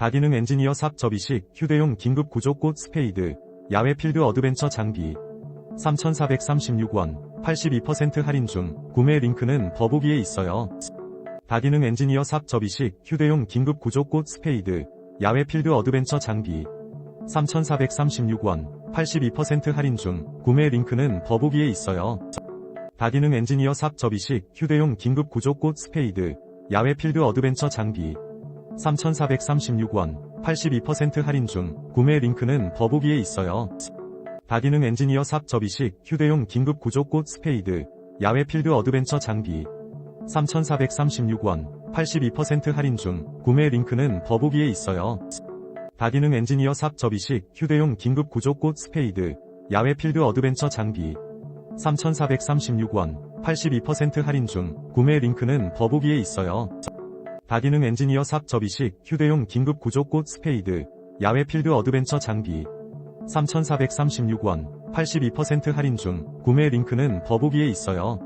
다기능 엔지니어 삽 접이식 휴대용 긴급 구조꽃 스페이드 야외 필드 어드벤처 장비 3,436원 82% 할인 중 구매 링크는 더보기에 있어요. 다기능 엔지니어 삽 접이식 휴대용 긴급 구조꽃 스페이드 야외 필드 어드벤처 장비 3,436원 82% 할인 중 구매 링크는 더보기에 있어요. 다기능 엔지니어 삽 접이식 휴대용 긴급 구조꽃 스페이드 야외 필드 어드벤처 장비 3,436원 82% 할인 중 구매 링크는 더보기에 있어요. 다기능 엔지니어 삽 접이식 휴대용 긴급 구조 꽃 스페이드 야외 필드 어드벤처 장비 3,436원 82% 할인 중 구매 링크는 더보기에 있어요. 다기능 엔지니어 삽 접이식 휴대용 긴급 구조 꽃 스페이드 야외 필드 어드벤처 장비 3,436원 82% 할인 중 구매 링크는 더보기에 있어요. 다기능 엔지니어 삽 접이식 휴대용 긴급 구조 꽃 스페이드 야외 필드 어드벤처 장비 3,436원 82% 할인 중 구매 링크는 더보기에 있어요.